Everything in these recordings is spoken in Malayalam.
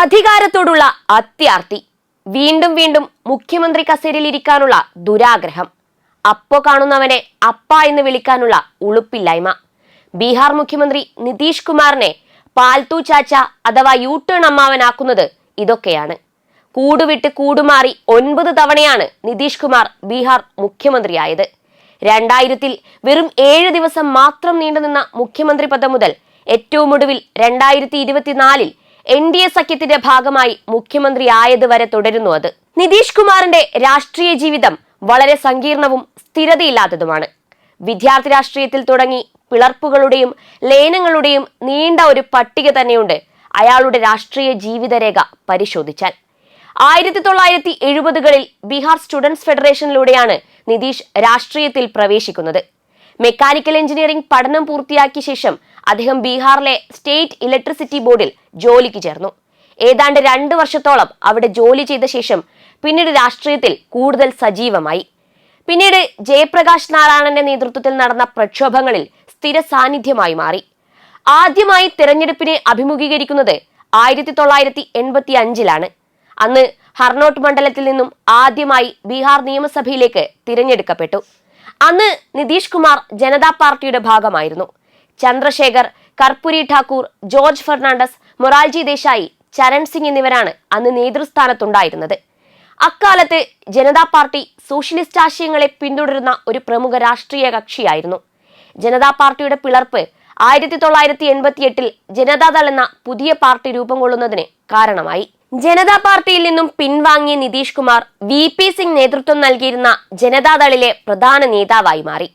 അധികാരത്തോടുള്ള അത്യാർത്തി വീണ്ടും വീണ്ടും മുഖ്യമന്ത്രി കസേരയിൽ ഇരിക്കാനുള്ള ദുരാഗ്രഹം. അപ്പോ കാണുന്നവനെ അപ്പ എന്ന് വിളിക്കാനുള്ള ഉളുപ്പില്ലായ്മ. ബീഹാർ മുഖ്യമന്ത്രി നിതീഷ് കുമാറിനെ പാൽത്തു ചാച്ച അഥവാ യു ടേൺ അമ്മാവനാക്കുന്നത് ഇതൊക്കെയാണ്. കൂടുവിട്ട് കൂടുമാറി ഒൻപത് തവണയാണ് നിതീഷ് കുമാർ ബീഹാർ മുഖ്യമന്ത്രിയായത്. രണ്ടായിരത്തിൽ വെറും ഏഴ് ദിവസം മാത്രം നീണ്ടുനിന്ന മുഖ്യമന്ത്രി പദം മുതൽ ഏറ്റവും ഒടുവിൽ രണ്ടായിരത്തി ഇരുപത്തിനാലിൽ എൻ ഡി എ സഖ്യത്തിന്റെ ഭാഗമായി മുഖ്യമന്ത്രി ആയതുവരെ തുടരുന്നു അത്. നിതീഷ് കുമാറിന്റെ രാഷ്ട്രീയ ജീവിതം വളരെ സങ്കീർണവും സ്ഥിരതയില്ലാത്തതുമാണ്. വിദ്യാർത്ഥി രാഷ്ട്രീയത്തിൽ തുടങ്ങി പിളർപ്പുകളുടെയും ലയനങ്ങളുടെയും നീണ്ട ഒരു പട്ടിക തന്നെയുണ്ട് അയാളുടെ രാഷ്ട്രീയ ജീവിതരേഖ പരിശോധിച്ചാൽ. ആയിരത്തി തൊള്ളായിരത്തി എഴുപതുകളിൽ ബീഹാർ സ്റ്റുഡൻസ് ഫെഡറേഷനിലൂടെയാണ് നിതീഷ് രാഷ്ട്രീയത്തിൽ പ്രവേശിക്കുന്നത്. മെക്കാനിക്കൽ എഞ്ചിനീയറിംഗ് പഠനം പൂർത്തിയാക്കിയ ശേഷം അദ്ദേഹം ബീഹാറിലെ സ്റ്റേറ്റ് ഇലക്ട്രിസിറ്റി ബോർഡിൽ ജോലിക്ക് ചേർന്നു. ഏതാണ്ട് രണ്ട് വർഷത്തോളം അവിടെ ജോലി ചെയ്ത ശേഷം പിന്നീട് രാഷ്ട്രീയത്തിൽ കൂടുതൽ സജീവമായി. പിന്നീട് ജയപ്രകാശ് നാരായണന്റെ നേതൃത്വത്തിൽ നടന്ന പ്രക്ഷോഭങ്ങളിൽ സ്ഥിര സാന്നിധ്യമായി മാറി. ആദ്യമായി തിരഞ്ഞെടുപ്പിനെ അഭിമുഖീകരിക്കുന്നത് ആയിരത്തി തൊള്ളായിരത്തി എൺപത്തി അഞ്ചിലാണ് അന്ന് ഹർണോട്ട് മണ്ഡലത്തിൽ നിന്നും ആദ്യമായി ബീഹാർ നിയമസഭയിലേക്ക് തിരഞ്ഞെടുക്കപ്പെട്ടു. അന്ന് നിതീഷ് കുമാർ ജനതാ പാർട്ടിയുടെ ഭാഗമായിരുന്നു. ചന്ദ്രശേഖർ കർപ്പുരി ഠാക്കൂർ ജോർജ് ഫെർണാണ്ടസ് മൊറാൽജി ദേശായി ചരൺ സിംഗ് എന്നിവരാണ് അന്ന് നേതൃസ്ഥാനത്തുണ്ടായിരുന്നത്. അക്കാലത്ത് ജനതാ പാർട്ടി സോഷ്യലിസ്റ്റ് ആശയങ്ങളെ പിന്തുടരുന്ന ഒരു പ്രമുഖ രാഷ്ട്രീയ കക്ഷിയായിരുന്നു. ജനതാ പാർട്ടിയുടെ പിളർപ്പ് ആയിരത്തി തൊള്ളായിരത്തി എൺപത്തി എട്ടിൽ ജനതാദൾ എന്ന പുതിയ പാർട്ടി രൂപം കൊള്ളുന്നതിന് കാരണമായി. ജനതാ പാർട്ടിയിൽ നിന്നും പിൻവാങ്ങിയ നിതീഷ് കുമാർ വി പി സിംഗ് നേതൃത്വം നൽകിയിരുന്ന ജനതാദളിലെ പ്രധാന നേതാവായി മാറി.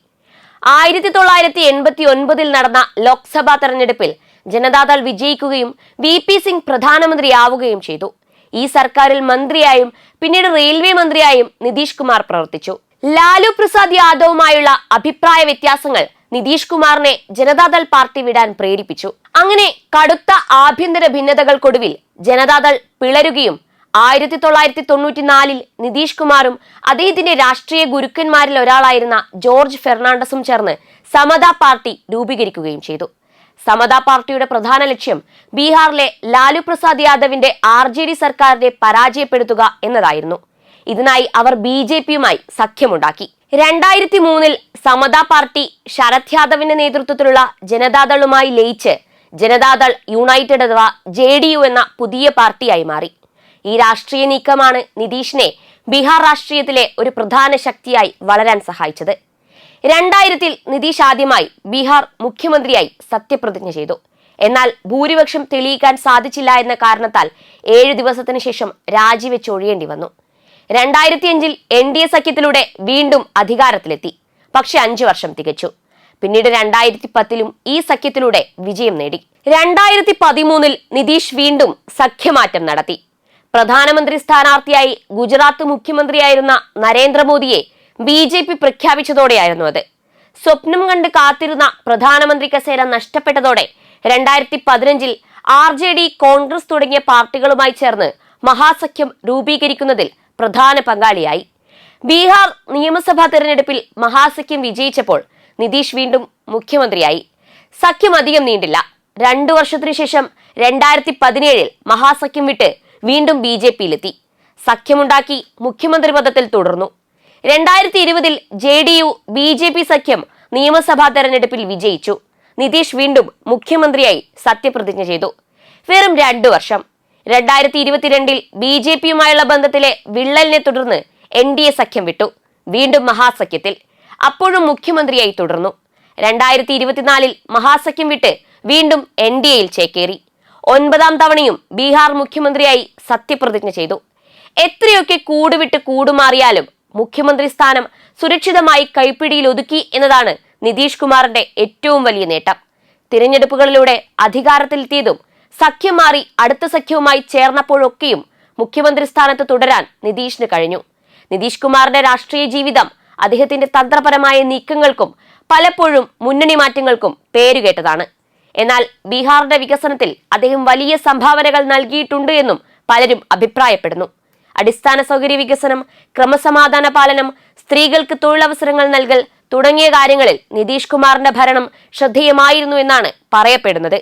ആയിരത്തി തൊള്ളായിരത്തി എൺപത്തി ഒൻപതിൽ നടന്ന ലോക്സഭാ തെരഞ്ഞെടുപ്പിൽ ജനതാദൾ വിജയിക്കുകയും വി പി സിംഗ് പ്രധാനമന്ത്രിയാവുകയും ചെയ്തു. ഈ സർക്കാരിൽ മന്ത്രിയായും പിന്നീട് റെയിൽവേ മന്ത്രിയായും നിതീഷ് കുമാർ പ്രവർത്തിച്ചു. ലാലു പ്രസാദ് യാദവുമായുള്ള അഭിപ്രായ വ്യത്യാസങ്ങൾ നിതീഷ് കുമാറിനെ ജനതാദൾ പാർട്ടി വിടാൻ പ്രേരിപ്പിച്ചു. അങ്ങനെ കടുത്ത ആഭ്യന്തര ഭിന്നതകൾക്കൊടുവിൽ ജനതാദൾ പിളരുകയും ആയിരത്തി തൊള്ളായിരത്തി തൊണ്ണൂറ്റിനാലിൽ നിതീഷ് കുമാറും അദ്ദേഹത്തിന്റെ രാഷ്ട്രീയ ഗുരുക്കന്മാരിൽ ഒരാളായിരുന്ന ജോർജ് ഫെർണാണ്ടസും ചേർന്ന് സമതാ പാർട്ടി രൂപീകരിക്കുകയും ചെയ്തു. സമതാ പാർട്ടിയുടെ പ്രധാന ലക്ഷ്യം ബീഹാറിലെ ലാലു പ്രസാദ് യാദവിന്റെ ആർ ജെ ഡി സർക്കാരിനെ പരാജയപ്പെടുത്തുക എന്നതായിരുന്നു. ഇതിനായി അവർ ബി ജെ പിയുമായി സഖ്യമുണ്ടാക്കി. രണ്ടായിരത്തി മൂന്നിൽ സമതാ പാർട്ടി ശരത് യാദവിന്റെ നേതൃത്വത്തിലുള്ള ജനതാദളുമായി ലയിച്ച് ജനതാദൾ യുണൈറ്റഡ് അഥവാ ജെ എന്ന പുതിയ പാർട്ടിയായി മാറി. ഈ രാഷ്ട്രീയ നീക്കമാണ് നിതീഷിനെ ബീഹാർ രാഷ്ട്രീയത്തിലെ ഒരു പ്രധാന ശക്തിയായി വളരാൻ സഹായിച്ചത്. രണ്ടായിരത്തിൽ നിതീഷ് ആദ്യമായി ബീഹാർ മുഖ്യമന്ത്രിയായി സത്യപ്രതിജ്ഞ ചെയ്തു. എന്നാൽ ഭൂരിപക്ഷം തെളിയിക്കാൻ സാധിച്ചില്ല എന്ന കാരണത്താൽ ഏഴു ദിവസത്തിന് ശേഷം രാജിവെച്ചൊഴിയേണ്ടി വന്നു. രണ്ടായിരത്തി അഞ്ചിൽ എൻ ഡി എ സഖ്യത്തിലൂടെ വീണ്ടും അധികാരത്തിലെത്തി. പക്ഷെ അഞ്ചു വർഷം തികച്ചു. പിന്നീട് രണ്ടായിരത്തി പത്തിലും ഈ സഖ്യത്തിലൂടെ വിജയം നേടി. രണ്ടായിരത്തി പതിമൂന്നിൽ നിതീഷ് വീണ്ടും സഖ്യമാറ്റം നടത്തി. പ്രധാനമന്ത്രി സ്ഥാനാർത്ഥിയായി ഗുജറാത്ത് മുഖ്യമന്ത്രിയായിരുന്ന നരേന്ദ്രമോദിയെ ബി ജെ പി പ്രഖ്യാപിച്ചതോടെയായിരുന്നു അത്. സ്വപ്നം കണ്ട് കാത്തിരുന്ന പ്രധാനമന്ത്രി കസേര നഷ്ടപ്പെട്ടതോടെ രണ്ടായിരത്തി പതിനഞ്ചിൽ ആർ ജെ ഡി കോൺഗ്രസ് തുടങ്ങിയ പാർട്ടികളുമായി ചേർന്ന് മഹാസഖ്യം രൂപീകരിക്കുന്നതിൽ പ്രധാന പങ്കാളിയായി. ബീഹാർ നിയമസഭാ തെരഞ്ഞെടുപ്പിൽ മഹാസഖ്യം വിജയിച്ചപ്പോൾ നിതീഷ് വീണ്ടും മുഖ്യമന്ത്രിയായി. സഖ്യം അധികം നീണ്ടില്ല. രണ്ടു വർഷത്തിനു ശേഷം രണ്ടായിരത്തി പതിനേഴിൽ മഹാസഖ്യം വിട്ട് വീണ്ടും ബി ജെ പിയിലെത്തി. സഖ്യമുണ്ടാക്കി മുഖ്യമന്ത്രി പദത്തിൽ തുടർന്നു. രണ്ടായിരത്തി ഇരുപതിൽ J D U B J P സഖ്യം നിയമസഭാ തെരഞ്ഞെടുപ്പിൽ വിജയിച്ചു. നിതീഷ് വീണ്ടും മുഖ്യമന്ത്രിയായി സത്യപ്രതിജ്ഞ ചെയ്തു. വെറും രണ്ടു വർഷം. രണ്ടായിരത്തി ഇരുപത്തിരണ്ടിൽ ബി ജെ പിയുമായുള്ള ബന്ധത്തിലെ വിള്ളലിനെ തുടർന്ന് എൻ ഡി എ സഖ്യം വിട്ടു. വീണ്ടും മഹാസഖ്യത്തിൽ. അപ്പോഴും മുഖ്യമന്ത്രിയായി തുടർന്നു. രണ്ടായിരത്തി ഇരുപത്തിനാലിൽ മഹാസഖ്യം വിട്ട് വീണ്ടും എൻ ഡി എയിൽ ചേക്കേറി. ഒൻപതാം തവണയും ബീഹാർ മുഖ്യമന്ത്രിയായി സത്യപ്രതിജ്ഞ ചെയ്തു. എത്രയൊക്കെ കൂടുവിട്ട് കൂടുമാറിയാലും മുഖ്യമന്ത്രി സ്ഥാനം സുരക്ഷിതമായി കൈപ്പിടിയിൽ ഒതുക്കി എന്നതാണ് നിതീഷ് കുമാറിന്റെ ഏറ്റവും വലിയ നേട്ടം. തിരഞ്ഞെടുപ്പുകളിലൂടെ അധികാരത്തിലെത്തിയതും സഖ്യം മാറി അടുത്ത സഖ്യവുമായി ചേർന്നപ്പോഴൊക്കെയും മുഖ്യമന്ത്രി സ്ഥാനത്ത് തുടരാൻ നിതീഷിന് കഴിഞ്ഞു. നിതീഷ് കുമാറിന്റെ രാഷ്ട്രീയ ജീവിതം അദ്ദേഹത്തിന്റെ തന്ത്രപരമായ നീക്കങ്ങൾക്കും പലപ്പോഴും മുന്നണി മാറ്റങ്ങൾക്കും പേരുകേട്ടതാണ്. എന്നാൽ ബീഹാറിന്റെ വികസനത്തിൽ അദ്ദേഹം വലിയ സംഭാവനകൾ നൽകിയിട്ടുണ്ട് എന്നും പലരും അഭിപ്രായപ്പെടുന്നു. അടിസ്ഥാന സൗകര്യ വികസനം ക്രമസമാധാന പാലനം സ്ത്രീകൾക്ക് തൊഴിലവസരങ്ങൾ നൽകൽ തുടങ്ങിയ കാര്യങ്ങളിൽ നിതീഷ് കുമാറിന്റെ ഭരണം ശ്രദ്ധേയമായിരുന്നു എന്നാണ് പറയപ്പെടുന്നത്.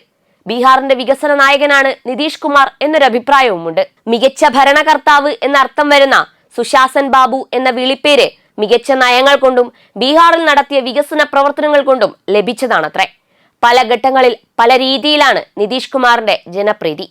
ബീഹാറിന്റെ വികസന നായകനാണ് നിതീഷ് കുമാർ എന്നൊരു അഭിപ്രായവുമുണ്ട്. മികച്ച ഭരണകർത്താവ് എന്ന അർത്ഥം വരുന്ന സുശാസൻ ബാബു എന്ന വിളിപ്പേര് മികച്ച നയങ്ങൾ കൊണ്ടും ബീഹാറിൽ നടത്തിയ വികസന പ്രവർത്തനങ്ങൾ കൊണ്ടും ലഭിച്ചതാണത്രേ. പല ഘട്ടങ്ങളിൽ പല രീതിയിലാണ് നിതീഷ് കുമാറിന്റെ ജനപ്രീതി.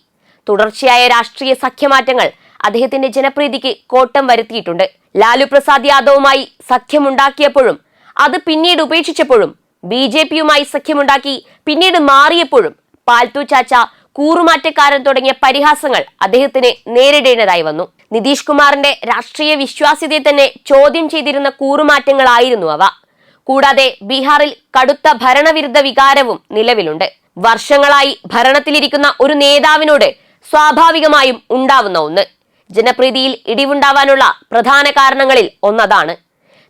തുടർച്ചയായ രാഷ്ട്രീയ സഖ്യമാറ്റങ്ങൾ അദ്ദേഹത്തിന്റെ ജനപ്രീതിക്ക് കോട്ടം വരുത്തിയിട്ടുണ്ട്. ലാലു പ്രസാദ് യാദവുമായി സഖ്യമുണ്ടാക്കിയപ്പോഴും അത് പിന്നീട് ഉപേക്ഷിച്ചപ്പോഴും ബി ജെ പിയുമായി സഖ്യമുണ്ടാക്കി പിന്നീട് മാറിയപ്പോഴും പാൽത്തു ചാച്ച കൂറുമാറ്റക്കാരൻ തുടങ്ങിയ പരിഹാസങ്ങൾ അദ്ദേഹത്തിന് നേരിടേണ്ടതായി വന്നു. നിതീഷ് കുമാറിന്റെ രാഷ്ട്രീയ വിശ്വാസ്യതയെ തന്നെ ചോദ്യം ചെയ്തിരുന്ന കൂറുമാറ്റങ്ങളായിരുന്നു അവ. കൂടാതെ ബീഹാറിൽ കടുത്ത ഭരണവിരുദ്ധ വികാരവും നിലവിലുണ്ട്. വർഷങ്ങളായി ഭരണത്തിലിരിക്കുന്ന ഒരു നേതാവിനോട് സ്വാഭാവികമായും ഉണ്ടാവുന്ന ഒന്ന്. ജനപ്രീതിയിൽ ഇടിവുണ്ടാവാനുള്ള പ്രധാന കാരണങ്ങളിൽ ഒന്നതാണ്.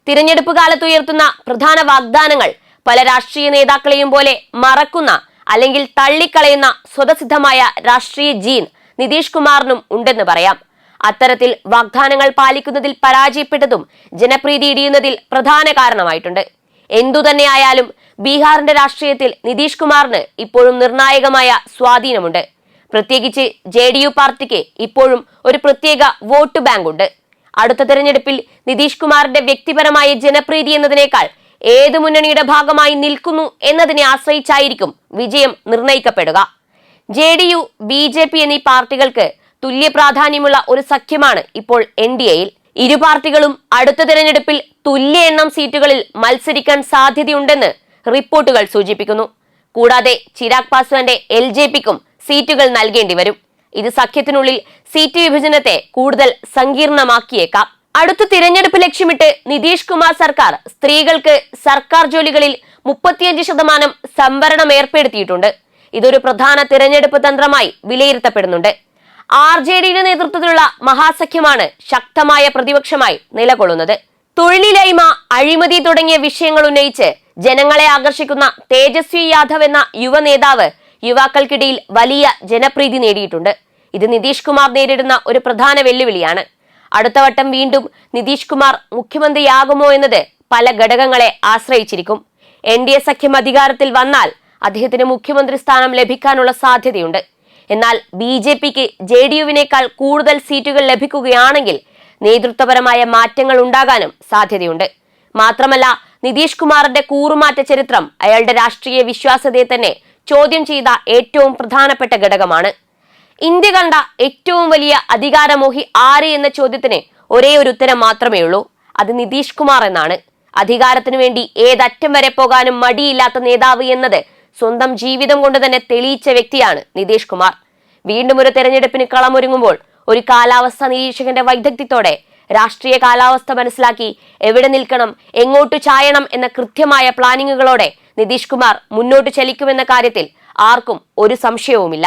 തിരഞ്ഞെടുപ്പ് കാലത്ത് ഉയർത്തുന്ന പ്രധാന വാഗ്ദാനങ്ങൾ പല രാഷ്ട്രീയ നേതാക്കളെയും പോലെ മറക്കുന്ന അല്ലെങ്കിൽ തള്ളിക്കളയുന്ന സ്വതസിദ്ധമായ രാഷ്ട്രീയ ജീൻ നിതീഷ് കുമാറിനും ഉണ്ടെന്ന് പറയാം. അത്തരത്തിൽ വാഗ്ദാനങ്ങൾ പാലിക്കുന്നതിൽ പരാജയപ്പെട്ടതും ജനപ്രീതി ഇടിയുന്നതിൽ പ്രധാന കാരണമായിട്ടുണ്ട്. എന്തുതന്നെയായാലും ബീഹാറിന്റെ രാഷ്ട്രീയത്തിൽ നിതീഷ് കുമാറിന് ഇപ്പോഴും നിർണായകമായ സ്വാധീനമുണ്ട്. പ്രത്യേകിച്ച് ജെ ഡി യു പാർട്ടിക്ക് ഇപ്പോഴും ഒരു പ്രത്യേക വോട്ട് ബാങ്ക് ഉണ്ട് അടുത്ത തെരഞ്ഞെടുപ്പിൽ നിതീഷ് കുമാറിന്റെ വ്യക്തിപരമായ ജനപ്രീതി എന്നതിനേക്കാൾ ഏത് മുന്നണിയുടെ ഭാഗമായി നിൽക്കുന്നു എന്നതിനെ ആശ്രയിച്ചായിരിക്കും വിജയം നിർണയിക്കപ്പെടുക. J D U B J P എന്നീ പാർട്ടികൾക്ക് തുല്യ പ്രാധാന്യമുള്ള ഒരു സഖ്യമാണ് ഇപ്പോൾ എൻ ഡി എയിൽ ഇരു പാർട്ടികളും അടുത്ത തെരഞ്ഞെടുപ്പിൽ തുല്യ എണ്ണം സീറ്റുകളിൽ മത്സരിക്കാൻ സാധ്യതയുണ്ടെന്ന് റിപ്പോർട്ടുകൾ സൂചിപ്പിക്കുന്നു. കൂടാതെ ചിരാഗ് പാസ്വാന്റെ എൽ ജെ പിക്കും സീറ്റുകൾ നൽകേണ്ടി വരും. ഇത് സഖ്യത്തിനുള്ളിൽ സീറ്റ് വിഭജനത്തെ കൂടുതൽ സങ്കീർണമാക്കിയേക്കാം. അടുത്ത തിരഞ്ഞെടുപ്പ് ലക്ഷ്യമിട്ട് നിതീഷ് കുമാർ സർക്കാർ സ്ത്രീകൾക്ക് സർക്കാർ ജോലികളിൽ മുപ്പത്തിയഞ്ച് ശതമാനം സംവരണം ഏർപ്പെടുത്തിയിട്ടുണ്ട്. ഇതൊരു പ്രധാന തിരഞ്ഞെടുപ്പ് തന്ത്രമായി വിലയിരുത്തപ്പെടുന്നുണ്ട്. ആർ ജെ ഡിയുടെ നേതൃത്വത്തിലുള്ള മഹാസഖ്യമാണ് ശക്തമായ പ്രതിപക്ഷമായി നിലകൊള്ളുന്നത്. തൊഴിലില്ലായ്മ അഴിമതി തുടങ്ങിയ വിഷയങ്ങൾ ഉന്നയിച്ച് ജനങ്ങളെ ആകർഷിക്കുന്ന തേജസ്വി യാദവ് എന്ന യുവ നേതാവ് യുവാക്കൾക്കിടയിൽ വലിയ ജനപ്രീതി നേടിയിട്ടുണ്ട്. ഇത് നിതീഷ് കുമാർ നേരിടുന്ന ഒരു പ്രധാന വെല്ലുവിളിയാണ്. അടുത്ത വട്ടം വീണ്ടും നിതീഷ് കുമാർ മുഖ്യമന്ത്രിയാകുമോ എന്നത് പല ഘടകങ്ങളെ ആശ്രയിച്ചിരിക്കും. എൻ ഡി എ സഖ്യം അധികാരത്തിൽ വന്നാൽ അദ്ദേഹത്തിന് മുഖ്യമന്ത്രി സ്ഥാനം ലഭിക്കാനുള്ള സാധ്യതയുണ്ട്. എന്നാൽ ബി ജെ പിക്ക് ജെ ഡി യുവിനേക്കാൾ കൂടുതൽ സീറ്റുകൾ ലഭിക്കുകയാണെങ്കിൽ നേതൃത്വപരമായ മാറ്റങ്ങൾ ഉണ്ടാകാനും സാധ്യതയുണ്ട്. മാത്രമല്ല നിതീഷ് കുമാറിന്റെ കൂറുമാറ്റ ചരിത്രം അയാളുടെ രാഷ്ട്രീയ വിശ്വാസ്യതയെ തന്നെ ചോദ്യം ചെയ്ത ഏറ്റവും പ്രധാനപ്പെട്ട ഘടകമാണ്. ഇന്ത്യ കണ്ട ഏറ്റവും വലിയ അധികാരമോഹി ആര് എന്ന ചോദ്യത്തിന് ഒരേ ഒരു ഉത്തരം മാത്രമേ ഉള്ളൂ. അത് നിതീഷ് കുമാർ എന്നാണ്. അധികാരത്തിനു വേണ്ടി ഏതറ്റം വരെ പോകാനും മടിയില്ലാത്ത നേതാവ് എന്നത് സ്വന്തം ജീവിതം കൊണ്ട് തന്നെ തെളിയിച്ച വ്യക്തിയാണ് നിതീഷ് കുമാർ. വീണ്ടും ഒരു തെരഞ്ഞെടുപ്പിന് കളമൊരുങ്ങുമ്പോൾ ഒരു കാലാവസ്ഥ നിരീക്ഷകന്റെ വൈദഗ്ധ്യത്തോടെ രാഷ്ട്രീയ കാലാവസ്ഥ മനസ്സിലാക്കി എവിടെ നിൽക്കണം എങ്ങോട്ട് ചായണം എന്ന കൃത്യമായ പ്ലാനിങ്ങുകളോടെ നിതീഷ് കുമാർ മുന്നോട്ട് ചലിക്കുമെന്ന കാര്യത്തിൽ ആർക്കും ഒരു സംശയവുമില്ല.